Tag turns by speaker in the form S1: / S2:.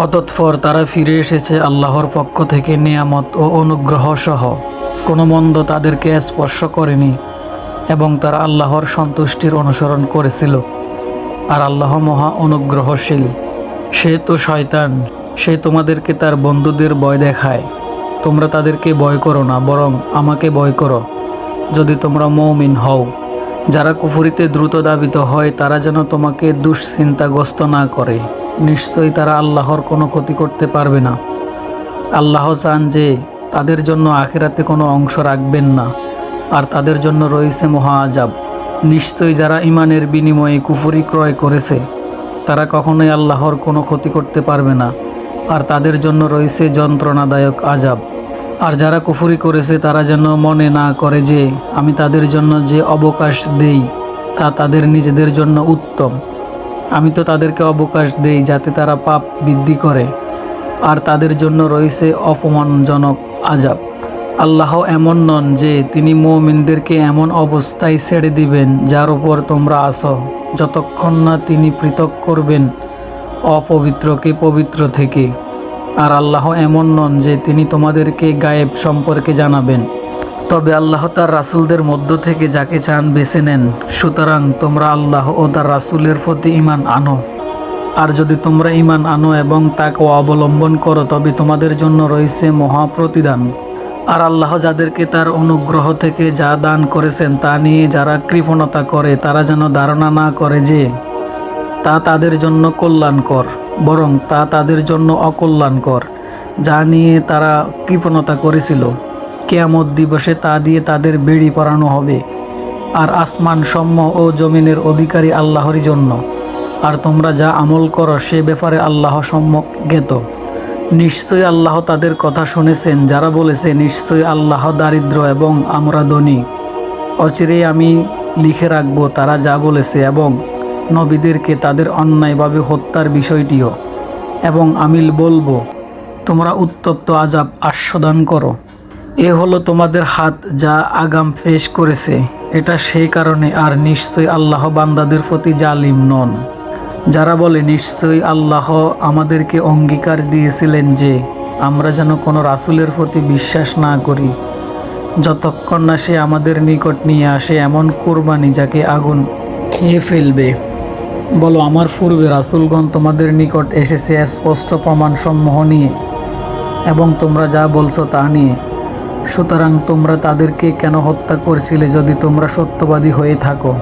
S1: অতৎপর তারা ফিরে এসেছে আল্লাহর পক্ষ থেকে নিয়ামত ও অনুগ্রহ সহ। কোনো মন্দ তাদেরকে স্পর্শ করেনি এবং তারা আল্লাহর সন্তুষ্টির অনুসরণ করেছিল। আর আল্লাহ মহা অনুগ্রহশীল। সে তো শয়তান, সে তোমাদেরকে তার বন্ধুদের ভয় দেখায়। তোমরা তাদেরকে ভয় করো না, বরং আমাকে ভয় করো। যদি তোমরা মৌমিন হও, যারা কুফুরিতে দ্রুত দাবিত হয়, তারা যেন তোমাকে দুশ্চিন্তাগ্রস্ত না করে। নিশ্চয়ই তারা আল্লাহর কোনো ক্ষতি করতে পারবে না। আল্লাহ চান যে তাদের জন্য আখেরাতে কোনো অংশ রাখবেন না, আর তাদের জন্য রয়েছে মহা আজাব নিশ্চয়ই যারা ইমানের বিনিময়ে কুফুরি ক্রয় করেছে, তারা কখনোই আল্লাহর কোনো ক্ষতি করতে পারবে না, আর তাদের জন্য রয়েছে যন্ত্রণাদায়ক আজাব আর যারা কুফুরি করেছে, তারা যেন মনে না করে যে আমি তাদের জন্য যে অবকাশ দেই, তা তাদের নিজেদের জন্য উত্তম। আমি তো তাদেরকে অবকাশ দেই যাতে তারা পাপ বৃদ্ধি করে, আর তাদের জন্য রয়েছে অপমানজনক আজাব আল্লাহ এমন নন যে তিনি মৌমিনদেরকে এমন অবস্থায় ছেড়ে দিবেন যার উপর তোমরা আসো যতক্ষণ না তিনি পৃথক করবেন অপবিত্রকে পবিত্র থেকে। আর আল্লাহ এমন নন যে তিনি তোমাদেরকে গায়েব সম্পর্কে জানাবেন। তবে আল্লাহ তার রাসূলদের মধ্য থেকে যাকে চান বেছে নেন। সুতরাং তোমরা আল্লাহ ও তার রাসূলের প্রতি ইমান আনো। আর যদি তোমরা ইমান আনো এবং তাকে অবলম্বন করো, তবে তোমাদের জন্য রয়েছে মহা প্রতিদান আর আল্লাহ যাদেরকে তার অনুগ্রহ থেকে যা দান করেছেন তা নিয়ে যারা কৃপণতা করে, তারা যেন ধারণা না করে যে তা তাদের জন্য কল্যাণকর, বরং তা তাদের জন্য অকল্যাণকর, যা নিয়ে তারা কৃপণতা করেছিল। কেয়ামত দিবসে তা দিয়ে তাদের বেড়ি পরানো হবে। আর আসমান সম্য ও জমিনের অধিকারী আল্লাহরই জন্য। আর তোমরা যা আমল করো, সে ব্যাপারে আল্লাহ সম্যক জ্ঞাত। নিশ্চয়ই আল্লাহ তাদের কথা শুনেছেন। যারা বলেছে, নিশ্চয়ই আল্লাহ দারিদ্র এবং আমরা ধনী। অচিরেই আমি লিখে রাখব, তারা যা বলেছে এবং নবীদেরকে তাদের অন্যায়ভাবে হত্যার বিষয়টিও। এবং আমিল বলব, তোমরা উত্তপ্ত আজাব আস্বাদন করো। এ হলো তোমাদের হাত যা আগাম পেশ করেছে। এটা সেই কারণে আর নিশ্চয়ই আল্লাহ বান্দাদের প্রতি জালিম নন। যারা বলে, নিশ্চয়ই আল্লাহ আমাদেরকে অঙ্গীকার দিয়েছিলেন যে আমরা যেন কোনো রাসূলের প্রতি বিশ্বাস না করি। যতক্ষণ না সে আমাদের নিকট নিয়ে আসে এমন কোরবানি যাকে আগুন খেয়ে ফেলবে। বলো, আমার পূর্বে রাসুলগণ তোমাদের নিকট এসেছে স্পষ্ট প্রমাণ সমূহ নিয়ে এবং তোমরা যা বলছো তা নিয়ে। সুতরাং তোমরা তাদেরকে কেন হত্যা করছিলে যদি তোমরা সত্যবাদী হয়ে থাকো?